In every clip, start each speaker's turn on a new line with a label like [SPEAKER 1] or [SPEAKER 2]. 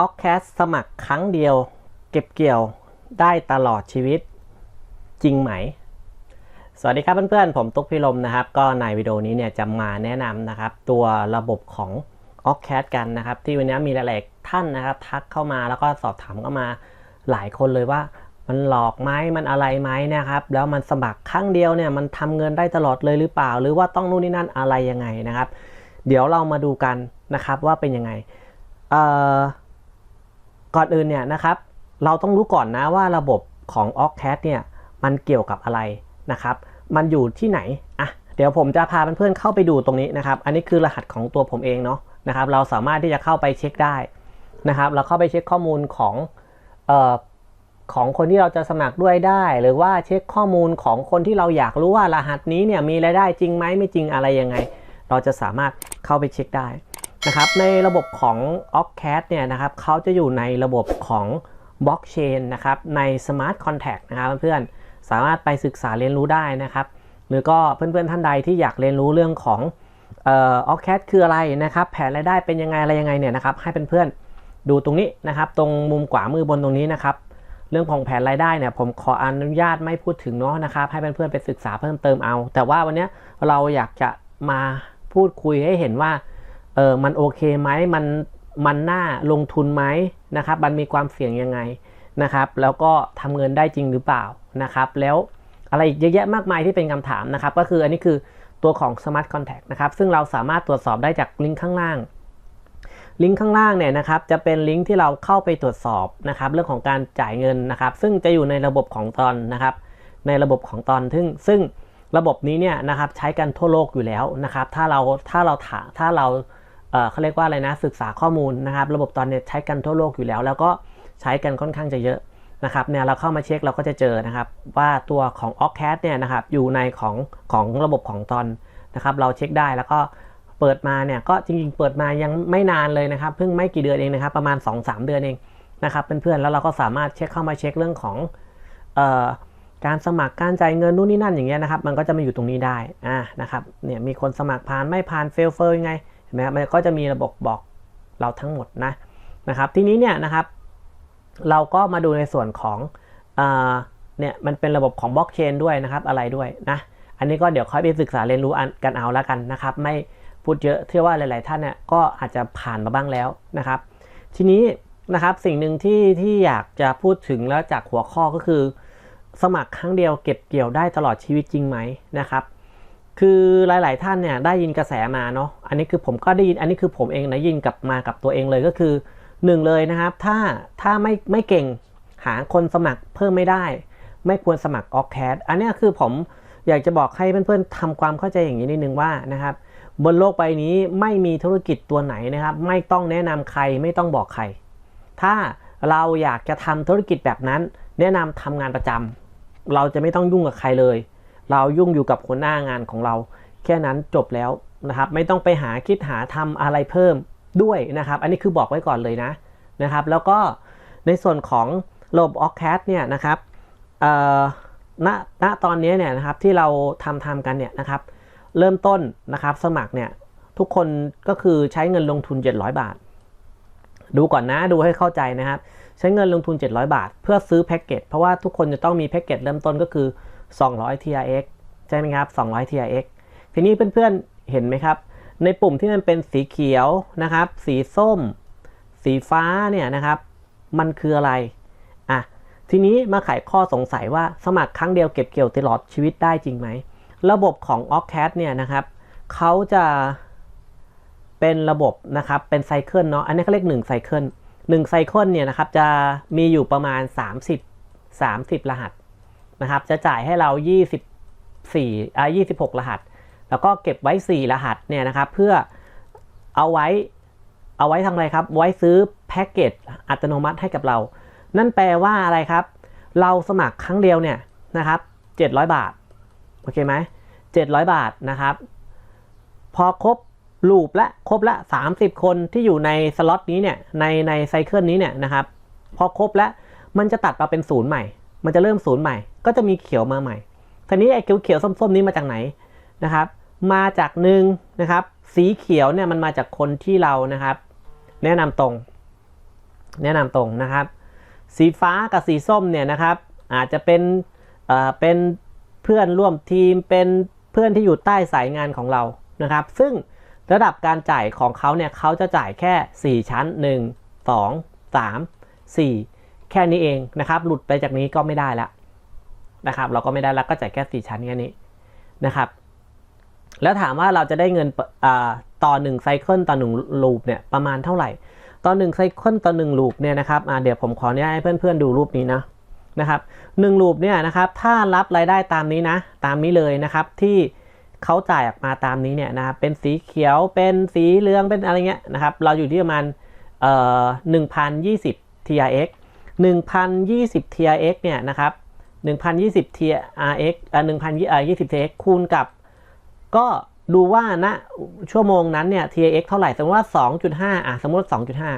[SPEAKER 1] ออกแคสสมัครครั้งเดียว เก็บเกี่ยวได้ตลอดชีวิตจริงไหม สวัสดีครับเพื่อนๆ ผมตุ๊กพิรมนะครับ ก็ในวิดีโอนี้เนี่ยจะมาแนะนำนะครับ ตัวระบบของ o c a d กันนะครับ ที่วันนี้มีหลายๆท่านนะครับ ทักเข้ามาแล้วก็สอบถามเข้ามาหลายคนเลยว่ามันหลอกไหมมันอะไรไหมนะครับ แล้วมันสมัครครั้งเดียวเนี่ยมันทำเงินได้ตลอดเลยหรือเปล่า หรือว่าต้องนู่นนี่นั่นอะไรยังไงนะครับ เดี๋ยวเรามาดูกันนะครับว่าเป็นยังไง เอ่อ ก่อนอื่นเนี่ยนะครับเราต้องรู้ก่อนนะว่าระบบของ o c a d เนี่ยมันเกี่ยวกับอะไรนะครับมันอยู่ที่ไหนอะเดี๋ยวผมจะพาเพื่อนๆเข้าไปดูตรงนี้นะครับ อันนี้คือรหัสของตัวผมเองเนาะนะครับเราสามารถที่จะเข้าไปเช็คได้นะครับ เราเข้าไปเช็คข้อมูลของเอ่อของคนที่เราจะสมัครด้วยได้ หรือว่าเช็คข้อมูลของคนที่เราอยากรู้ว่ารหัสนี้เนี่ยมีรายได้จริงไหมไม่จริงอะไรยังไง เราจะสามารถเข้าไปเช็คได้ นะครับในระบบของ o c a d เนี่ยนะครับเขาจะอยู่ในระบบของบล็อกเชนนะครับใน Smart Contract นะครับเพื่อนๆสามารถไปศึกษาเรียนรู้ได้นะครับหรือก็เพื่อนๆท่านใดที่อยากเรียนรู้เรื่องของออ o c a d คืออะไรนะครับแผนรายได้เป็นยังไงอะไรยังไงเนี่ยนะครับให้เพื่อนๆดูตรงนี้นะครับตรงมุมขวามือบนตรงนี้นะครับเรื่องของแผนรายได้เนี่ยผมขออนุญาตไม่พูดถึงเนาะนะครับให้เพื่อนๆไปศึกษาเพิ่มเติมเอา แต่ว่าวันนี้เราอยากจะมาพูดคุยให้เห็นว่า เออมันโอเคไหมมันมันน่าลงทุนไหมนะครับ มันมีความเสี่ยงยังไงนะครับ แล้วก็ทำเงินได้จริงหรือเปล่านะครับ แล้วอะไรอีกเยอะแยะมากมายที่เป็นคำถามนะครับ ก็คืออันนี้คือตัวของ Smart Contact นะครับ ซึ่งเราสามารถตรวจสอบได้จากลิงก์ข้างล่าง ลิงก์ข้างล่างเนี่ยนะครับ จะเป็นลิงก์ที่เราเข้าไปตรวจสอบนะครับ เรื่องของการจ่ายเงินนะครับ ซึ่งจะอยู่ในระบบของตอนนะครับ ในระบบของตอนซึ่งซึ่งระบบนี้เนี่ยนะครับใช้กันทั่วโลกอยู่แล้วนะครับ ถ้าเราถ้าเราถาถ้าเราเอ่อ เขาเรียกว่าอะไรนะศึกษาข้อมูลนะครับ ระบบตอนเนี่ยใช้กันทั่วโลกอยู่แล้ว แล้วก็ใช้กันค่อนข้างจะเยอะนะครับเนี่ยเราเข้ามาเช็คเราก็จะเจอนะครับว่าตัวของ o c c a d เนี่ยนะครับอยู่ในของของระบบของตอนนะครับเราเช็คได้แล้วก็เปิดมาเนี่ยก็จริงๆ เปิดมายังไม่นานเลยนะครับเพิ่งไม่กี่เดือนเองนะครับ ประมาณ 2-3 เดือนเองนะครับเพื่อนๆแล้วเราก็สามารถเช็คเข้ามาเช็คเรื่องของออการสมัครการจ่ายเงินนู่นนี่นั่นอย่างเงี้ยนะครับ มันก็จะมาอยู่ตรงนี้ได้อ่านะครับเนี่ยมีคนสมัครผ่านไม่ผ่านเฟลเฟลยังไง นไหมครับมันก็จะมีระบบบอกเราทั้งหมดนะนะครับ ทีนี้เนี่ยนะครับ เราก็มาดูในส่วนของเนี่ยมันเป็นระบบของบล็อกเชนด้วยนะครับอะไรด้วยนะอันนี้ก็เดี๋ยวค่อยไปศึกษาเรียนรู้กันเอาล้วกันนะครับ ไม่พูดเยอะเชื่อว่าหลาย ๆ ท่านเนี่ยก็อาจจะผ่านมาบ้างแล้วนะครับ ทีนี้นะครับสิ่งหนึ่งที่ที่อยากจะพูดถึงแล้วจากหัวข้อก็คือ สมัครครั้งเดียวเก็บเกี่ยวได้ตลอดชีวิตจริงไหมนะครับ คือหลาย ๆ ท่านเนี่ยได้ยินกระแสมาเนาะ อันนี้คือผมก็ได้ยิน อันนี้คือผมเองได้ยินกลับมากับตัวเองเลยก็คือหนึ่งเลยนะครับ ถ้าถ้าไม่ไม่เก่งหาคนสมัครเพิ่มไม่ได้ ไม่ควรสมัครออกแคสอันนี้คือผมอยากจะบอกให้เพื่อน ๆทำความเข้าใจอย่างนี้นิดนึงว่านะครับ บนโลกใบนี้ไม่มีธุรกิจตัวไหนนะครับ ไม่ต้องแนะนำใครไม่ต้องบอกใคร ถ้าเราอยากจะทำธุรกิจแบบนั้น แนะนำทำงานประจำเราจะไม่ต้องยุ่งกับใครเลย เรายุ่งอยู่กับคนหน้างานของเรา แค่นั้นจบแล้วนะครับไม่ต้องไปหาคิดหาทำอะไรเพิ่มด้วยนะครับ อันนี้คือบอกไว้ก่อนเลยนะนะครับ แล้วก็ในส่วนของระบบ o c a d เนี่ยนะครับณณตอนนี้เนี่ยนะครับที่เราทำทำกันเนี่ยนะครับ เริ่มต้นนะครับสมัครเนี่ยทุกคนก็คือใช้เงินลงทุน 700 บาท ดูก่อนนะดูให้เข้าใจนะครับ ใช้เงินลงทุน 700 บาท เพื่อซื้อแพ็กเกจเพราะว่าทุกคนจะต้องมีแพ็กเกจเริ่มต้นก็คือ 200 TRX ใช่ไหมครับ 200 TRX ทีนี้เพื่อนๆ เห็นไหมครับ ในปุ่มที่มันเป็นสีเขียวนะครับ สีส้ม สีฟ้าเนี่ยนะครับ มันคืออะไร อะ ทีนี้มาไขข้อสงสัยว่าสมัครครั้งเดียวเก็บเกี่ยวตลอดชีวิตได้จริงไหม ระบบของ o c c a d เนี่ยนะครับ เขาจะเป็นระบบนะครับ เป็นไซเคิลเนาะ อันนี้เขาเรียก1ไซเคิล1ไซเคิลเนี่ยนะครับ จะมีอยู่ประมาณ 30 30 รหัส นะครับ จะจ่ายให้เรา 24อ่า26 รหัส แล้วก็เก็บไว้ 4 รหัสเนี่ยนะครับ เพื่อเอาไว้เอาไว้ทำอะไรครับ ไว้ซื้อแพ็กเกจอัตโนมัติให้กับเรา นั่นแปลว่าอะไรครับ เราสมัครครั้งเดียวเนี่ยนะครับ 700 บาท โอเคไหม 700 บาทนะครับ พอครบลูปและครบละ 30 คนที่อยู่ในสล็อตนี้เนี่ย ในในไซเคิลนี้เนี่ยนะครับ พอครบแล้วมันจะตัดมาเป็นศูนย์ใหม่ มันจะเริ่มศูนย์ใหม่ ก็จะมีเขียวมาใหม่ทีนี้ไอ้เขียวเขียวส้ม ๆ นี้มาจากไหนนะครับ มาจากหนึ่งนะครับ สีเขียวเนี่ยมันมาจากคนที่เรานะครับ แนะนำตรง แนะนำตรงนะครับ สีฟ้ากับสีส้มเนี่ยนะครับ อาจจะเป็นเอ่อเป็นเพื่อนร่วมทีมเป็นเพื่อนที่อยู่ใต้สายงานของเรานะครับ ซึ่งระดับการจ่ายของเขาเนี่ยเขาจะจ่ายแค่ 4 ชั้น 1 2 3 4 แค่นี้เองนะครับ หลุดไปจากนี้ก็ไม่ได้แล้วนะครับ เราก็ไม่ได้แล้วก็จ่ายแค่4ชั้นแค่นี้นะครับ แล้วถามว่าเราจะได้เงินอาต่อ1ไซเคิลต่อ1ลูปเนี่ยประมาณเท่าไหร่ ต่อ1ไซเคิลต่อ1ลูปเนี่ยนะครับเดี๋ยวผมขออนุญาตให้เพื่อนๆดูรูปนี้นะนะครับหนึ่งลูปเนี่ยนะครับถ้ารับรายได้ตามนี้นะ ตามนี้เลยนะครับที่เขาจ่ายออกมาตามนี้เนี่ยนะครับเป็นสีเขียวเป็นสีเหลืองเป็นอะไรเงี้ยนะครับ เราอยู่ที่ประมาณเอ่อ1,020 TRX 1,020 TRX เนี่ยนะครับ1,020 TRX อ่อ1,020 TRX คูณกับ ก็ดูว่าณชั่วโมงนั้นเนี่ย TAX เท่าไหร่ สมมติว่า 2.5 อะสมมติ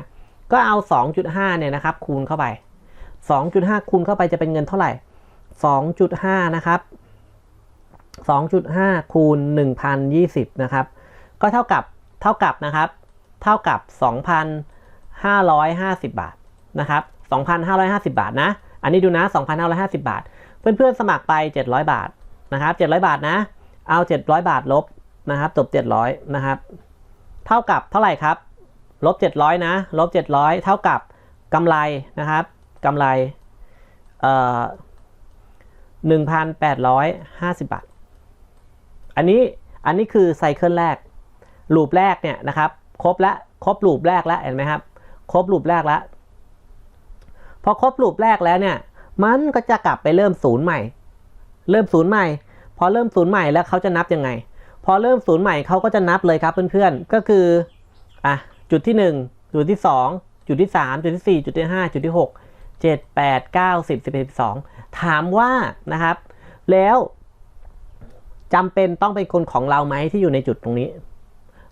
[SPEAKER 1] 2.5 ก็เอา 2.5 เนี่ยนะครับ คูณเข้าไป 2.5 คูณเข้าไปจะเป็นเงินเท่าไหร่ 2.5 นะครับ 2.5 คูณ 1,020 นะครับ ก็เท่ากับ เท่ากับนะครับ เท่ากับ 2,550 บาทนะครับ 2,550 บาทนะ อันนี้ดูนะ 2,550 บาท เพื่อนๆสมัครไป 700 บาทนะครับ700 บาทนะ เอา 700 บาทลบนะครับจบ700นะครับ เท่ากับเท่าไหร่ครับ ลบ 700 นะ ลบ 700 เท่ากับกำไรนะครับกำไรเอ่อ1,850 บาท อันนี้อันนี้คือไซเคิลแรก ลูปแรกเนี่ยนะครับ ครบแล้วครบลูปแรกแล้วเห็นไหมครับ ครบลูปแรกแล้ว อครบลูปแรกแล้วเนี่ย มันก็จะกลับไปเริ่มศูนย์ใหม่ เริ่มศูนย์ใหม่ พอเริ่มศูนย์ใหม่แล้วเขาจะนับยังไง พอเริ่มศูนย์ใหม่เขาก็จะนับเลยครับเพื่อนๆ ก็คืออะจุดที่ 1 จุดที่ 2 จุดที่ 3 จุดที่ 4 จุดที่ 5 จุดที่ 6 7 8 9 10 11 12 ถามว่านะครับ แล้วจำเป็นต้องเป็นคนของเราไหมที่อยู่ในจุดตรงนี้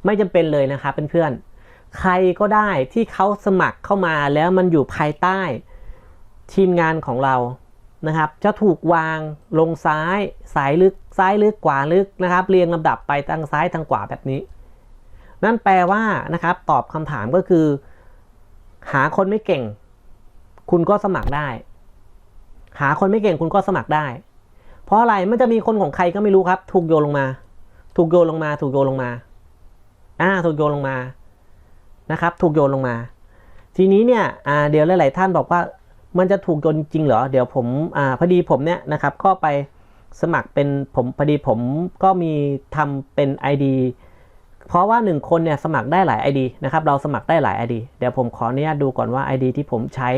[SPEAKER 1] ไม่จำเป็นเลยนะครับเพื่อนๆใครก็ได้ที่เขาสมัครเข้ามาแล้วมันอยู่ภายใต้ ทีมงานของเรานะครับ จะถูกวางลงซ้ายสายลึกซ้ายลึกขวาลึกนะครับ เรียงลำดับไปทางซ้ายทางขวาแบบนี้ นั่นแปลว่านะครับตอบคำถามก็คือ หาคนไม่เก่ง คุณก็สมัครได้ หาคนไม่เก่งคุณก็สมัครได้ เพราะอะไรมันจะมีคนของใครก็ไม่รู้ครับ ถูกโยนลงมา ถูกโยนลงมา ถูกโยนลงมาอ่าถูกโยนลงมานะครับ ถูกโยนลงมา ทีนี้เนี่ยอ่าเดี๋ยวหลาย ๆ ท่านบอกว่า มันจะถูกโยนจริงเหรอ เดี๋ยวผมอ่าพอดีผมเนี่ยนะครับก็ไปสมัครเป็นผมพอดีผมก็มีทำเป็น ID เพราะว่า 1 คนเนี่ยสมัครได้หลาย ID นะครับเราสมัครได้หลาย ID เดี๋ยวผมขออนุญาตดูก่อนว่า ID ที่ผมใช้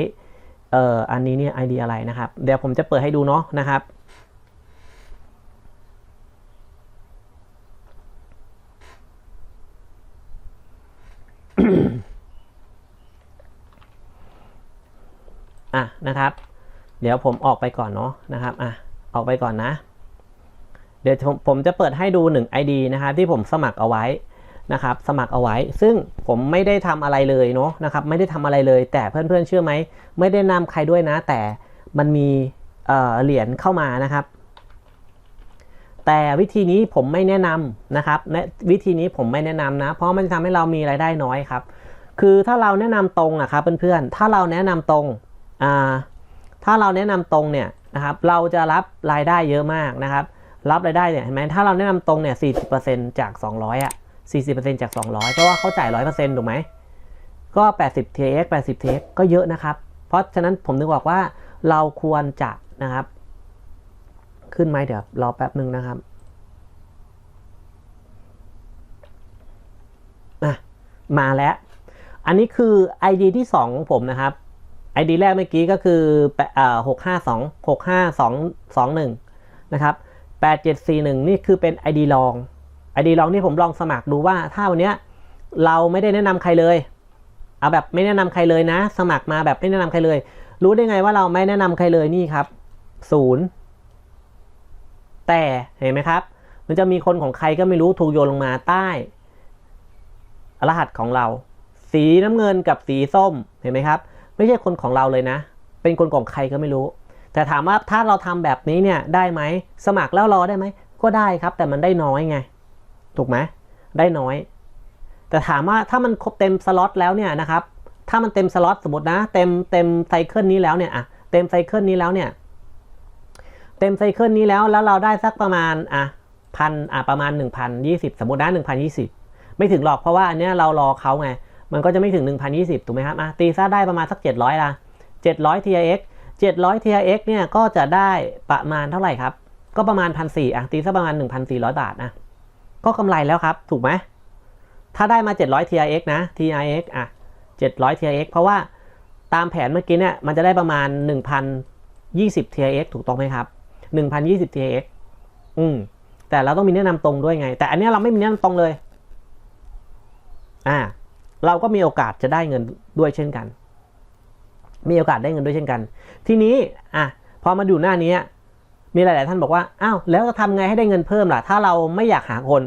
[SPEAKER 1] เอ่ออันนี้เนี่ย ID อะไรนะครับ เดี๋ยวผมจะเปิดให้ดูเนาะนะครับ อะนะครับ เดี๋ยวผมออกไปก่อนเนาะนะครับอะออกไปก่อนนะ เดี๋ยวผมผมจะเปิดให้ดู 1 ID นะครับที่ผมสมัครเอาไว้นะครับ สมัครเอาไว้ ซึ่งผมไม่ได้ทำอะไรเลยเนาะนะครับ ไม่ได้ทำอะไรเลย แต่เพื่อนๆเชื่อไหม ไม่ได้นำใครด้วยนะ แต่มันมีเเหรียญเข้ามานะครับ แต่วิธีนี้ผมไม่แนะนำนะครับและวิธีนี้ผมไม่แนะนำนะ เพราะมันจะทำให้เรามีรายได้น้อยครับ คือถ้าเราแนะนำตรงอะครับเพื่อนๆ ถ้าเราแนะนำตรง ถ้าเราแนะนำตรงเนี่ยนะครับเราจะรับรายได้เยอะมากนะครับ รับรายได้เนี่ยเห็นไหมถ้าเราแนะนำตรงเนี่ย40%จาก200อะ40%จาก200เพราะว่าเขาจ่าย100%ถูกไหมก็80 TX 80 TX ก็เยอะนะครับ เพราะฉะนั้นผมนึกบอกว่าเราควรจะนะครับ ขึ้นไหมเดี๋ยวรอแป๊บหนึ่งนะครับมาแล้ว อันนี้คือ ID ที่ 2 ของผมนะครับ ID แรกเมื่อกี้ก็คือหกห้าสองหกห้าสองสองหนึ่งนะครับแปดเจ็ดสี่หนึ่งนี่คือเป็น ID ลอง ID ลองที่ผมลองสมัครดูว่าถ้าวันเนี้ยเราไม่ได้แนะนำใครเลย เอาแบบไม่แนะนำใครเลยนะ สมัครมาแบบไม่แนะนำใครเลย รู้ได้ไงว่าเราไม่แนะนำใครเลยนี่ครับศูนย์แต่เห็นไหมครับ มันจะมีคนของใครก็ไม่รู้ถูกโยนลงมาใต้รหัสของเรา สีน้ำเงินกับสีส้มเห็นไหมครับ ไม่ใช่คนของเราเลยนะ เป็นคนของใครก็ไม่รู้ แต่ถามว่าถ้าเราทำแบบนี้เนี่ยได้ไหมสมัครแล้วรอได้ไหมก็ได้ครับ แต่มันได้น้อยไง ถูกไหมได้น้อย แต่ถามว่าถ้ามันครบเต็มสล็อตแล้วเนี่ยนะครับ ถ้ามันเต็มสล็อตสมมตินะ เต็มเต็มไซเคิลนี้แล้วเนี่ยอะเต็มไซเคิลนี้แล้วเนี่ย เต็มไซเคิลนี้แล้วแล้วเราได้สักประมาณอะพันอะประมาณ 1,020 สมมตินะ1,020 ไม่ถึงหรอกเพราะว่าอันเนี้ยเรารอเขาไง มันก็จะไม่ถึง 1,020 ถูกไหมครับอะตีซะได้ประมาณสัก 700ละ700 TRX 700 TRX เนี่ยก็จะได้ประมาณเท่าไหร่ครับ ก็ประมาณ 1,400อะตีซะประมาณ 1,400 บาทนะก็กำไรแล้วครับ ถูกไหมถ้าได้มา 700 TRX นะ TRX อะ700 TRX เพราะว่าตามแผนเมื่อกี้เนี่ยมันจะได้ประมาณ 1,020 TRX ถูกต้องไหมครับ 1,020 TRX อืมแต่เราต้องมีแนะนำตรงด้วยไง แต่อันนี้เราไม่มีแนะนำตรงเลย อ่า เราก็มีโอกาสจะได้เงินด้วยเช่นกัน มีโอกาสได้เงินด้วยเช่นกัน ทีนี้อะพอมาดูหน้านี้ มีหลาย ๆ ท่านบอกว่าอ้าวแล้วจะทำไงให้ได้เงินเพิ่มล่ะ ถ้าเราไม่อยากหาคน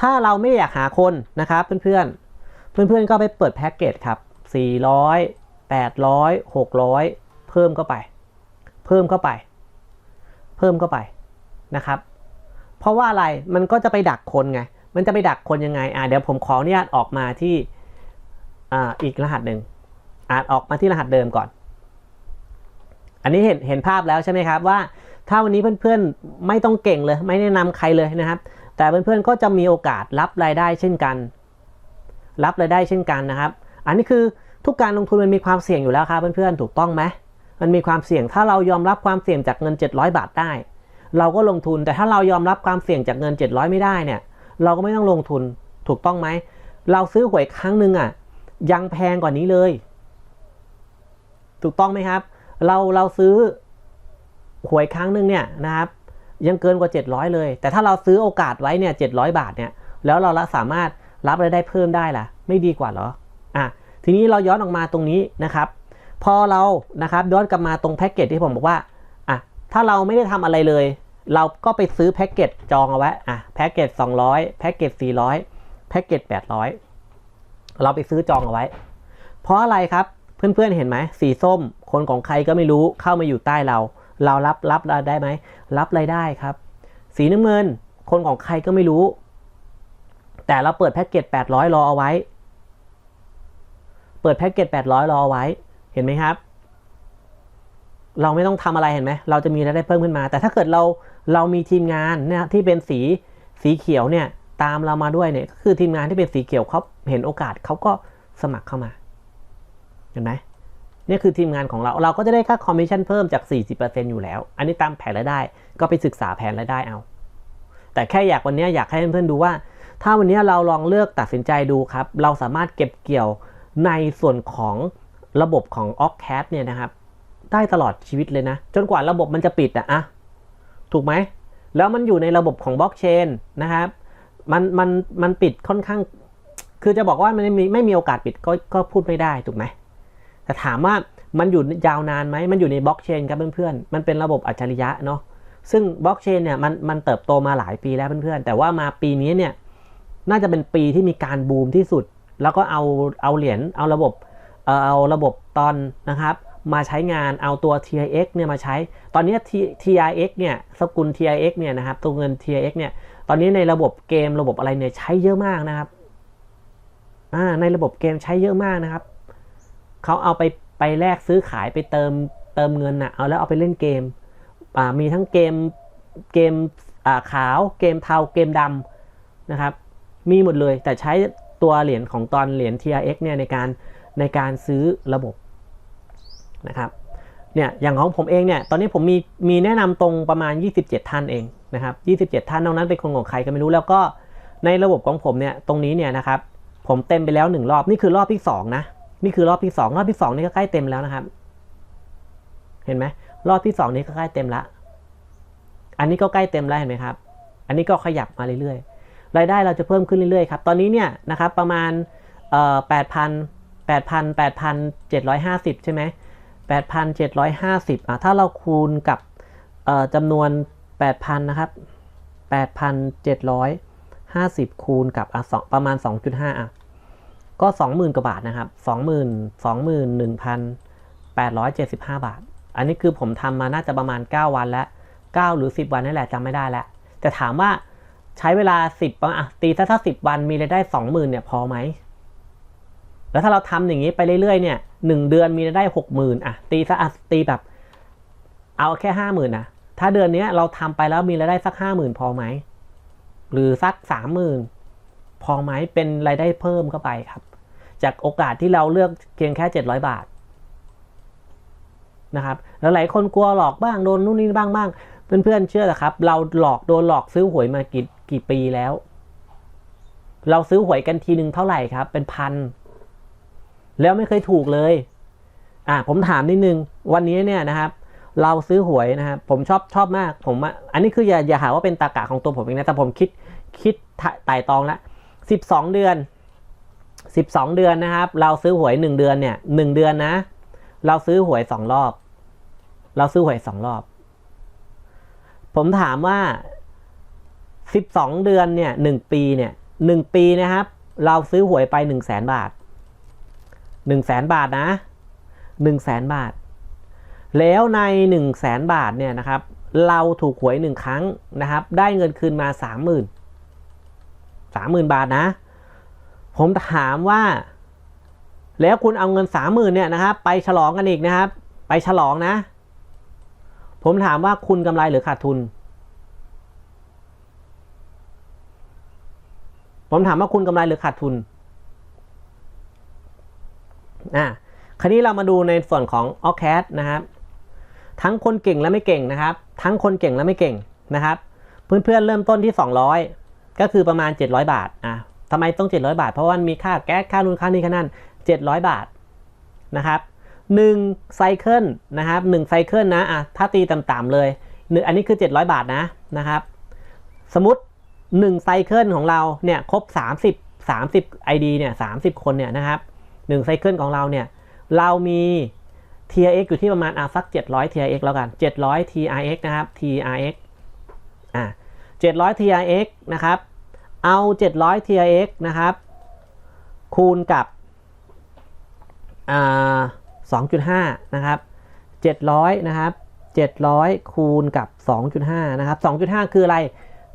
[SPEAKER 1] ถ้าเราไม่อยากหาคนนะครับเพื่อนๆ เพื่อนๆ ก็ไปเปิดแพ็กเกจครับ 400 800 600 เพิ่มเข้าไป เพิ่มเข้าไป เพิ่มเข้าไปนะครับ เพราะว่าอะไรมันก็จะไปดักคนไง มันจะไปดักคนยังไงอ่าเดี๋ยวผมขออนุญาตออกมาที่อ่าอีกรหัสหนึ่งอ่านออกมาที่รหัสเดิมก่อน อันนี้เห็นเห็นภาพแล้วใช่ไหมครับว่า ถ้าวันนี้เพื่อนๆไม่ต้องเก่งเลย ไม่แนะนำใครเลยนะครับ แต่เพื่อนๆก็จะมีโอกาสรับรายได้เช่นกัน รับรายได้เช่นกันนะครับ อันนี้คือทุกการลงทุนมันมีความเสี่ยงอยู่แล้วครับเพื่อนๆถูกต้องไหมมันมีความเสี่ยงถ้าเรายอมรับความเสี่ยงจากเงิน 700 บาทได้ เราก็ลงทุนแต่ถ้าเรายอมรับความเสี่ยงจากเงิน 700 ไม่ได้เนี่ย เราก็ไม่ต้องลงทุนถูกต้องไหม เราซื้อหวยครั้งหนึ่งอะ ยังแพงกว่านี้เลย ถูกต้องไหมครับ เราเราซื้อหวยครั้งหนึ่งเนี่ยนะครับ ยังเกินกว่า 700 เลย แต่ถ้าเราซื้อโอกาสไว้เนี่ย700บาทเนี่ยแล้วเราสามารถรับรายได้เพิ่มได้ล่ะ ไม่ดีกว่าเหรออะทีนี้เราย้อนออกมาตรงนี้นะครับ พอเรานะครับย้อนกลับมาตรงแพ็กเกจที่ผมบอกว่าอะถ้าเราไม่ได้ทำอะไรเลย เราก็ไปซื้อแพ็กเกจจองเอาไว้อะแพ็กเกจ200แพ็กเกจ400แพ็กเกจ800 เราไปซื้อจองเอาไว้ เพราะอะไรครับเพื่อนๆเห็นไหมสีส้ม คนของใครก็ไม่รู้เข้ามาอยู่ใต้เรา เรารับรับรายได้ไหมรับรายได้ครับ สีน้ำเงิน คนของใครก็ไม่รู้ แต่เราเปิดแพ็กเกจ800 รอเอาไว้ เปิดแพ็กเกจ800 รอเอาไว้เห็นไหมครับเราไม่ต้องทำอะไรเห็นไหม เราจะมีรายได้เพิ่มขึ้นมา แต่ถ้าเกิดเรา เรามีทีมงานเนี่ยที่เป็นสีสีเขียวเนี่ยตามเรามาด้วยเนี่ยก็คือทีมงานที่เป็นสีเขียวเขาเห็นโอกาสเขาก็สมัครเข้ามาเห็นไหมนี่คือทีมงานของเราเราก็จะได้ค่าคอมมิชชั่นเพิ่มจาก 40%อยู่แล้ว อันนี้ตามแผนรายได้ก็ไปศึกษาแผนรายได้เอา แต่แค่อยากวันนี้อยากให้เพื่อนๆดูว่า ถ้าวันนี้เราลองเลือกตัดสินใจดูครับ เราสามารถเก็บเกี่ยวในส่วนของระบบของ o c a t เนี่ยนะครับ ได้ตลอดชีวิตเลยนะ จนกว่าระบบมันจะปิดอะอะ ถูกไหม แล้วมันอยู่ในระบบของบล็อกเชนนะครับ มันมันมันปิดค่อนข้าง คือจะบอกว่ามันไม่มีไม่มีโอกาสปิดก็ก็พูดไม่ได้ถูกไหม แต่ถามว่ามันอยู่ยาวนานไหม มันอยู่ในบล็อกเชนครับเพื่อนๆ มันเป็นระบบอัจฉริยะเนาะ ซึ่งบล็อกเชนเนี่ยมันมันเติบโตมาหลายปีแล้วเพื่อนๆ แต่ว่ามาปีนี้เนี่ยน่าจะเป็นปีที่มีการบูมที่สุด แล้วก็เอาเอาเหรียญเอาระบบเออเอาระบบตอนนะครับ มาใช้งานเอาตัว TIX เนี่ยมาใช้ ตอนนี้ TIX เนี่ยสกุล TIX เนี่ยนะครับตัวเงิน TIX เนี่ยตอนนี้ในระบบเกมระบบอะไรเนี่ยใช้เยอะมากนะครับในระบบเกมใช้เยอะมากนะครับเขาเอาไปไปแลกซื้อขายไปเติมเติมเงินนะเอาแล้วเอาไปเล่นเกมมีทั้งเกมเกมขาวเกมเทาเกมดำนะครับ มีหมดเลยแต่ใช้ตัวเหรียญของตอนเหรียญ TRX เนี่ยในการในการซื้อระบบ นะครับเนี่ยอย่างของผมเองเนี่ยตอนนี้ผมมีมีแนะนำตรงประมาณ 27 ท่านเองนะครับ27 ท่านนอกนั้นเป็นคนของใครก็ไม่รู้แล้วก็ในระบบของผมเนี่ยตรงนี้เนี่ยนะครับผมเต็มไปแล้วหนึ่งรอบนี่คือรอบที่สองนะนี่คือรอบที่สองรอบที่สองนี่ก็ใกล้เต็มแล้วนะครับ เห็นไหมรอบที่สองนี้ก็ใกล้เต็มละอันนี้ก็ใกล้เต็มแล้วเห็นไหมครับ อันนี้ก็ขยับมาเรื่อยๆ รายได้เราจะเพิ่มขึ้นเรื่อยๆครับตอนนี้เนี่ยนะครับประมาณแปดพันแปดพันแปดพันเจ็ดร้อยห้าสิบใช่ไหม แปดพันเจ็ดร้อยห้าสิบอะถ้าเราคูณกับจำนวนแปดพันนะครับแปดพันเจ็ดร้อยห้าสิบคูณกับอะสองประมาณสองจุดห้าอะก็สองหมื่นกว่าบาทนะครับสองหมื่นสองหมื่นหนึ่งพันแปดร้อยเจ็ดสิบห้าบาท อันนี้คือผมทำมาน่าจะประมาณ 9 วันแล้ว 9 หรือ 10 วันนี่แหละจำไม่ได้แล้ว แต่ถามว่าใช้เวลา 10ประมาณตีถ้าถ้า 10 วันมีรายได้ 20,000 เนี่ยพอไหม แล้วถ้าเราทำอย่างนี้ไปเรื่อยๆเนี่ยหนึ่งเดือนมีรายได้หกหมื่นอะตีซะอะตีแบบ เอาแค่ห้าหมื่นนะถ้าเดือนเนี้ยเราทำไปแล้วมีรายได้สักห้าหมื่นพอไหมหรือสักสามหมื่นพอไหมเป็นรายได้เพิ่มเข้าไปครับ จากโอกาสที่เราเลือกเพียงแค่เจ็ดร้อยบาทนะครับแล้วหลายคนกลัวหลอกบ้างโดนนู่นนี่บ้างบ้างเพื่อนๆเชื่อเหรอครับ เราหลอกโดนหลอกซื้อหวยมากี่กี่ปีแล้ว เราซื้อหวยกันทีหนึ่งเท่าไหร่ครับ เป็นพัน แล้วไม่เคยถูกเลย อะผมถามนิดนึง วันนี้เนี่ยนะครับ เราซื้อหวยนะครับผมชอบชอบมากผมอันนี้คืออย่าอย่าหาว่าเป็นตากะของตัวผมเองนะแต่ผมคิดคิดไต่ตองละสิบสองเดือนสิบสองเดือนนะครับ เราซื้อหวยหนึ่งเดือนเนี่ยหนึ่งเดือนนะ เราซื้อหวยสองรอบ เราซื้อหวยสองรอบ ผมถามว่าสิบสองเดือนเนี่ยหนึ่งปีเนี่ยหนึ่งปีนะครับ เราซื้อหวยไปหนึ่งแสนบาท หนึ่งแสนบาทนะหนึ่งแสนบาท แล้วใน1นึ่งแสนบาทเนี่ยนะครับเราถูกหวยหนึ่งครั้งนะครับ ได้เงินคืนมาสามหมื่นสามหมื่นบาทนะ ผมถามว่า แล้วคุณเอาเงินสามหมื่นเนี่ยนะครับไปฉลองกันอีกนะครับ ไปฉลองนะ ผมถามว่าคุณกำไรหรือขาดทุน ผมถามว่าคุณกำไรหรือขาดทุน อะคราวนี้เรามาดูในส่วนของ o c a d นะครับทั้งคนเก่งและไม่เก่งนะครับ ทั้งคนเก่งและไม่เก่งนะครับ เพื่อนๆเริ่มต้นที่ 200 ก็คือประมาณ 700 บาทอะทำไมต้อง 700 บาท เพราะว่ามีค่าแก๊สค่านู่นค่านี้ค่านั่น700 บาทนะครับ1ไซเคิลนะครับ1ไซเคิลนะอะถ้าตีต่ำๆเลยหนึ่งอันนี้คือ 700 บาทนะนะครับ สมมติ1ไซเคิลของเราเนี่ยครบ 30 30 ID เนี่ย30 คนเนี่ยนะครับ 1ไซเคิลของเราเนี่ย เรามี TRX อยู่ที่ประมาณอะสัก 700 TRX แล้วกัน 700 TRX นะครับ TRX อะ700 TRX นะครับ เอา 700 TRX นะครับ คูณกับอ่า2.5 นะครับ 700 นะครับ 700 คูณกับ 2.5 นะครับ 2.5 คืออะไร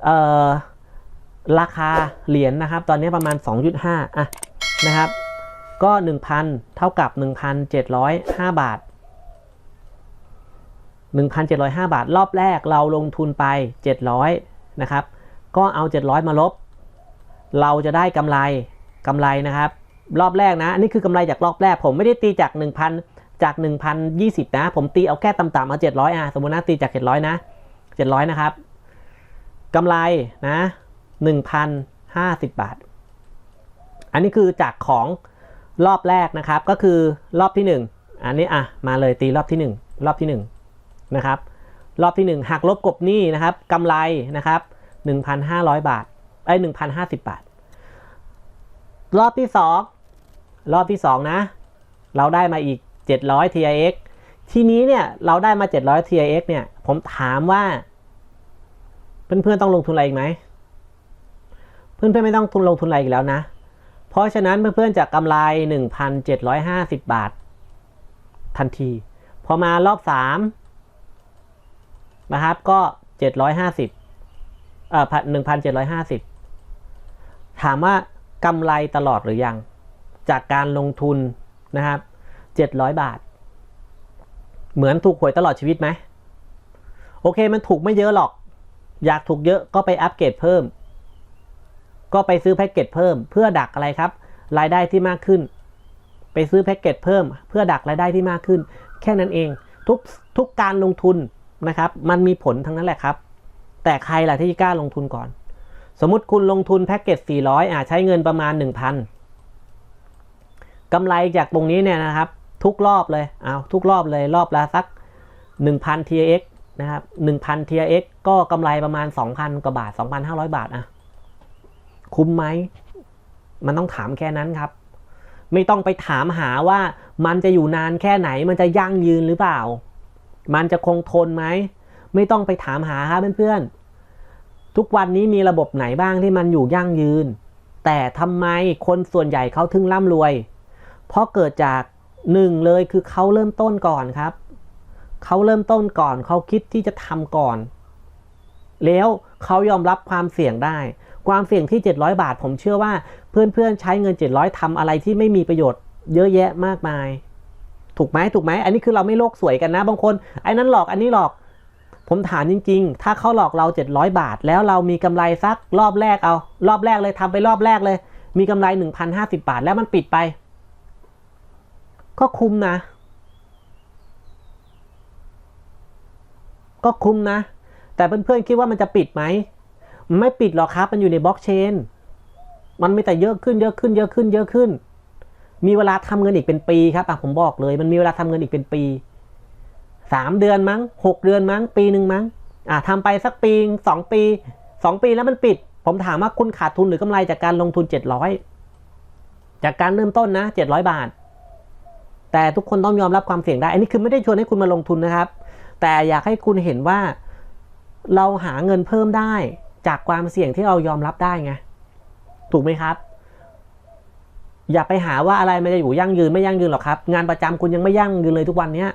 [SPEAKER 1] เอ่อ ราคาเหรียญนนะครับ ตอนนี้ประมาณ 2.5 อะ นะครับ ก็ 1,000 เท่ากับ 1,705 บาท 1,705 บาท รอบแรกเราลงทุนไป 700 นะครับ ก็เอา 700 มาลบ เราจะได้กำไรกำไรนะครับ รอบแรกนะอันนี้คือกำไรจากรอบแรก ผมไม่ได้ตีจาก 1,000 จาก 1,020 นะ ผมตีเอาแค่ต่ำๆเอา 700 อะ สมมุตินะตีจาก 700 นะ 700 นะครับกำไรนะ1,050 บาท อันนี้คือจากของ รอบแรกนะครับก็คือรอบที่ 1 อันนี้อะมาเลยตีรอบที่ 1 รอบที่ 1 นะครับ รอบที่ 1หักลบกบหนี้นะครับกำไรนะครับ 1,500 บาทไอ้1,050 บาท รอบที่ 2 รอบที่ 2 นะ เราได้มาอีก 700 TIX ทีนี้เนี่ยเราได้มา 700 TIX เนี่ยผมถามว่า เพื่อนๆต้องลงทุนอะไรอีกไหม เพื่อนๆไม่ต้องทุนลงทุนอะไรอีกแล้วนะ เพราะฉะนั้นเพื่อนๆจะกำไร 1,750 บาท ทันที พอมารอบ 3 นะครับก็ 750เอ่อ1,750 ถามว่ากำไรตลอดหรือยัง จากการลงทุนนะครับ 700 บาท เหมือนถูกหวยตลอดชีวิตไหม โอเคมันถูกไม่เยอะหรอก อยากถูกเยอะก็ไปอัปเกรดเพิ่ม ก็ไปซื้อแพ็กเกจเพิ่มเพื่อดักอะไรครับ รายได้ที่มากขึ้น ไปซื้อแพ็กเกจเพิ่ม เพื่อดักรายได้ที่มากขึ้น แค่นั้นเองทุกทุกการลงทุนนะครับ มันมีผลทั้งนั้นแหละครับ แต่ใครล่ะที่กล้าลงทุนก่อน สมมติคุณลงทุนแพ็กเกจ 400อ่าใช้เงินประมาณ 1,000กำไรจากตรงนี้เนี่ยนะครับ ทุกรอบเลยเอาทุกรอบเลยรอบละสัก 1,000 TX นะครับ1,000 TX ก็กำไรประมาณ 2,000 กว่าบาท 2,500 บาทอะ คุ้มไหม มันต้องถามแค่นั้นครับ ไม่ต้องไปถามหาว่ามันจะอยู่นานแค่ไหน มันจะยั่งยืนหรือเปล่า มันจะคงทนไหม ไม่ต้องไปถามหาครับเพื่อนๆ ทุกวันนี้มีระบบไหนบ้างที่มันอยู่ยั่งยืน แต่ทำไมคนส่วนใหญ่เขาถึงร่ำรวย เพราะเกิดจากหนึ่งเลยคือเขาเริ่มต้นก่อนครับ เขาเริ่มต้นก่อน เขาคิดที่จะทำก่อน แล้วเขายอมรับความเสี่ยงได้ ความเสี่ยงที่ 700 บาท ผมเชื่อว่าเพื่อนๆใช้เงิน 700ทำอะไรที่ไม่มีประโยชน์เยอะแยะมากมาย ถูกไหมถูกไหมอันนี้คือเราไม่โลกสวยกันนะ บางคนไอ้นั้นหลอกอันนี้หลอก ผมถามจริง ๆ ถ้าเขาหลอกเรา 700 บาท แล้วเรามีกำไรสักรอบแรกเอา รอบแรกเลยทำไปรอบแรกเลย มีกำไร 1,050 บาท แล้วมันปิดไป ก็คุ้มนะ ก็คุ้มนะ แต่เพื่อนๆคิดว่ามันจะปิดไหม ไม่ปิดหรอกครับ มันอยู่ในบล็อกเชน มันมีแต่เยอะขึ้นเยอะขึ้นเยอะขึ้นเยอะขึ้น มีเวลาทำเงินอีกเป็นปีครับอะผมบอกเลย มันมีเวลาทำเงินอีกเป็นปีสามเดือนมั้งหกเดือนมั้ง ปีหนึ่งมั้ง อะทำไปสักปีสองปีสองปีแล้วมันปิด ผมถามว่าคุณขาดทุนหรือกำไรจากการลงทุนเจ็ดร้อยจากการเริ่มต้นนะเจ็ดร้อยบาท แต่ทุกคนต้องยอมรับความเสี่ยงได้ อันนี้คือไม่ได้ชวนให้คุณมาลงทุนนะครับ แต่อยากให้คุณเห็นว่าเราหาเงินเพิ่มได้ จากความเสี่ยงที่เรายอมรับได้ไง ถูกไหมครับ อย่าไปหาว่าอะไรมันจะอยู่ยั่งยืนไม่ยั่งยืนหรอกครับ งานประจำคุณยังไม่ยั่งยืนเลยทุกวันเนี้ย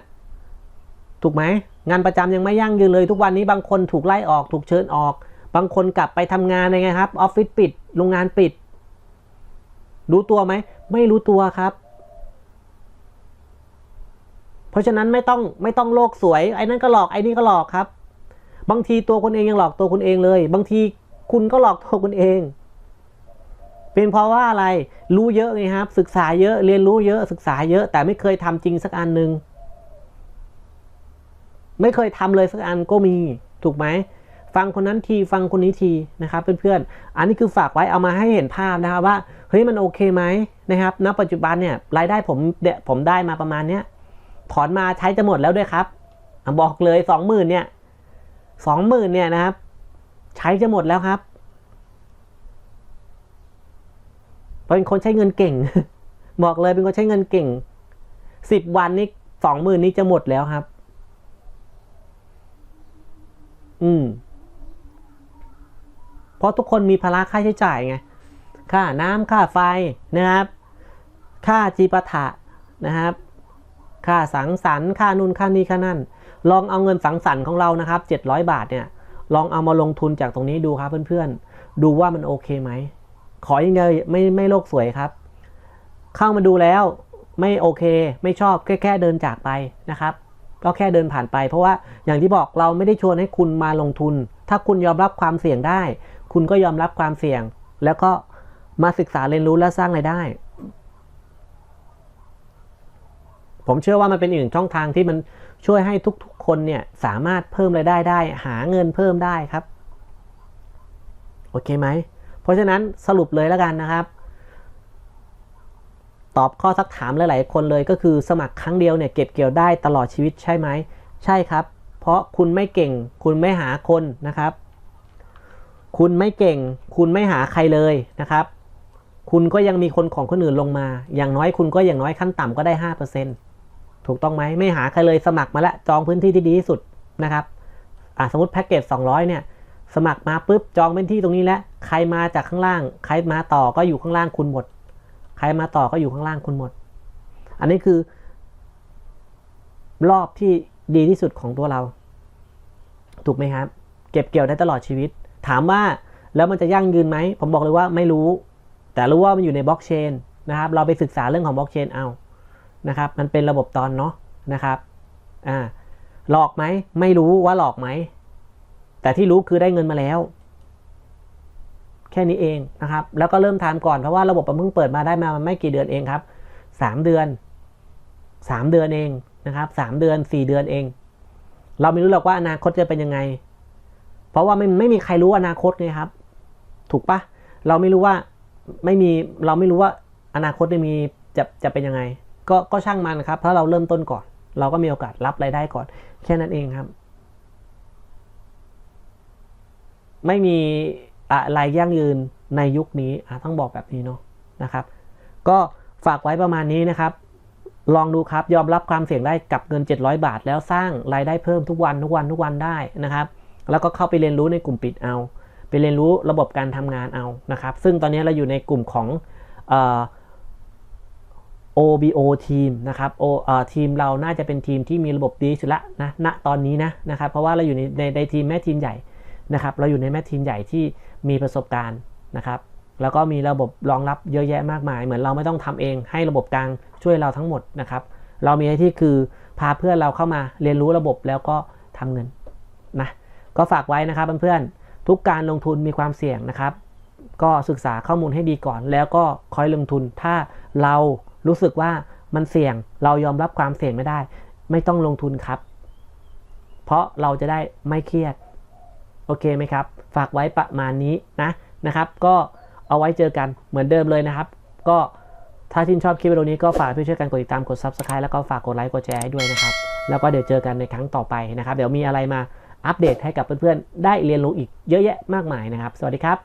[SPEAKER 1] ถูกไหมงานประจำยังไม่ยั่งยืนเลยทุกวันนี้บางคนถูกไล่ออกถูกเชิญออก บางคนกลับไปทำงานยังไงครับออฟฟิศปิดโรงงานปิด รู้ตัวไหมไม่รู้ตัวครับ เพราะฉะนั้นไม่ต้องไม่ต้องโลกสวยไอ้นั่นก็หลอกไอ้นี่ก็หลอกครับ บางทีตัวคุณเองยังหลอกตัวคุณเองเลย บางทีคุณก็หลอกตัวคุณเอง เป็นเพราะว่าอะไรรู้เยอะไงครับ ศึกษาเยอะเรียนรู้เยอะศึกษาเยอะ แต่ไม่เคยทำจริงสักอันหนึ่งไม่เคยทำเลยสักอันก็มีถูกไหมฟังคนนั้นทีฟังคนนี้ทีนะครับเพื่อนๆอันนี้คือฝากไว้เอามาให้เห็นภาพนะครับว่าเฮ้ยมันโอเคไหมนะครับณปัจจุบันเนี่ยรายได้ผมเดผมได้มาประมาณเนี้ยถอนมาใช้จะหมดแล้วด้วยครับบอกเลยสองหมื่นเนี่ย สองหมื่นเนี่ยนะครับ ใช้จะหมดแล้วครับเป็นคนใช้เงินเก่ง บอกเลยเป็นคนใช้เงินเก่งสิบวันนี้สองหมื่นนี้จะหมดแล้วครับ อืม เพราะทุกคนมีภาระค่าใช้จ่ายไง ค่าน้ำค่าไฟนะครับ ค่าจีปาถะนะครับ ค่าสังสรรค์ ค่านู่นค่านี่ค่านั่น ลองเอาเงินสังสรรค์ของเรานะครับ700 บาทเนี่ยลองเอามาลงทุนจากตรงนี้ดูครับเพื่อนๆ ดูว่ามันโอเคไหม ขออย่างเดียวไม่ไม่โลกสวยครับ เข้ามาดูแล้วไม่โอเค ไม่ชอบแค่แค่เดินจากไปนะครับ ก็แค่เดินผ่านไป เพราะว่าอย่างที่บอกเราไม่ได้ชวนให้คุณมาลงทุน ถ้าคุณยอมรับความเสี่ยงได้ คุณก็ยอมรับความเสี่ยง แล้วก็มาศึกษาเรียนรู้และสร้างรายได้ ผมเชื่อว่ามันเป็นอีกหนึ่งช่องทางที่มัน ช่วยให้ทุกๆคนเนี่ยสามารถเพิ่มรายได้ได้ หาเงินเพิ่มได้ครับ โอเคไหม เพราะฉะนั้นสรุปเลยแล้วกันนะครับ ตอบข้อสักถามหลายๆ คนเลยก็คือสมัครครั้งเดียวเนี่ยเก็บเกี่ยวได้ตลอดชีวิตใช่ไหม ใช่ครับ เพราะคุณไม่เก่ง คุณไม่หาคนนะครับ คุณไม่เก่ง คุณไม่หาใครเลยนะครับ คุณก็ยังมีคนของคนอื่นลงมา อย่างน้อยคุณก็อย่างน้อยขั้นต่ำก็ได้ห้าเปอร์เซ็น ถูกต้องไหมไม่หาใครเลยสมัครมาแล้วจองพื้นที่ที่ดีที่สุดนะครับอะสมมติแพ็กเกจ200 เนี่ย สมัครมาปุ๊บจองพื้นที่ตรงนี้แล้วใครมาจากข้างล่าง ใครมาต่อก็อยู่ข้างล่างคุณหมด ใครมาต่อก็อยู่ข้างล่างคุณหมด อันนี้คือ รอบที่ดีที่สุดของตัวเรา ถูกไหมครับ เก็บเกี่ยวได้ตลอดชีวิต ถามว่าแล้วมันจะยั่งยืนไหม ผมบอกเลยว่าไม่รู้ แต่รู้ว่ามันอยู่ในบล็อกเชนนะครับ เราไปศึกษาเรื่องของบล็อกเชนเอา นะครับ มันเป็นระบบตอนเนาะนะครับอ่าหลอกไหมไม่รู้ว่าหลอกไหม แต่ที่รู้คือได้เงินมาแล้ว แค่นี้เองนะครับ แล้วก็เริ่มทำก่อนเพราะว่าระบบมันเพิ่งเปิดมาได้มามันไม่กี่เดือนเองครับสามเดือนสามเดือนเองนะครับสามเดือนสี่เดือนเอง เราไม่รู้หรอกว่าอนาคตจะเป็นยังไง เพราะว่าไม่ไม่มีใครรู้อนาคตไงครับ ถูกปะเราไม่รู้ว่าไม่มีเราไม่รู้ว่าอนาคตจะมีจะจะเป็นยังไง ก็ก็ช่างมันครับเพราเราเริ่มต้นก่อน เราก็มีโอกาสรับรายได้ก่อน แค่นั้นเองครับ ไม่มีอะไรยั่งยืนในยุคนี้ต้องบอกแบบนี้เนาะนะครับ ก็ฝากไว้ประมาณนี้นะครับ ลองดูครับยอมรับความเสี่ยงได้กับเงิน 700 บาท แล้วสร้างรายได้เพิ่มทุกวันทุกวันทุกวันได้นะครับ แล้วก็เข้าไปเรียนรู้ในกลุ่มปิดเอาไปเรียนรู้ระบบการทำงานเอานะครับ ซึ่งตอนนี้เราอยู่ในกลุ่มของอ OBO ทีมนะครับโอเอ่อทีมเราน่าจะเป็นทีมที่มีระบบดีสุดละนะณตอนนี้นะนะครับเพราะว่าเราอยู่ในในในทีมแม่ทีมใหญ่นะครับเราอยู่ในแม่ทีมใหญ่ที่มีประสบการณ์นะครับแล้วก็มีระบบรองรับเยอะแยะมากมาย เหมือนเราไม่ต้องทำเองให้ระบบกลางช่วยเราทั้งหมดนะครับเรามีหน้าที่คือพาเพื่อนเราเข้ามาเรียนรู้ระบบแล้วก็ทำเงินนะก็ฝากไว้นะครับเพื่อนๆทุกการลงทุนมีความเสี่ยงนะครับ ก็ศึกษาข้อมูลให้ดีก่อน แล้วก็คอยลงทุนถ้าเรา รู้สึกว่ามันเสี่ยงเรายอมรับความเสี่ยงไม่ได้ ไม่ต้องลงทุนครับ เพราะเราจะได้ไม่เครียด โอเคไหมครับ ฝากไว้ประมาณนี้นะนะครับ ก็เอาไว้เจอกันเหมือนเดิมเลยนะครับ ก็ถ้าชื่นชอบคลิปวิดีโอนี้ก็ฝากเพื่อนช่วยกันกดติดตามกด subscribe แล้วก็ฝากกดไลค์กดแชร์ให้ด้วยนะครับ แล้วก็เดี๋ยวเจอกันในครั้งต่อไปนะครับ เดี๋ยวมีอะไรมาอัปเดตให้กับเพื่อนๆ ได้เรียนรู้อีกเยอะแยะมากมายนะครับ สวัสดีครับ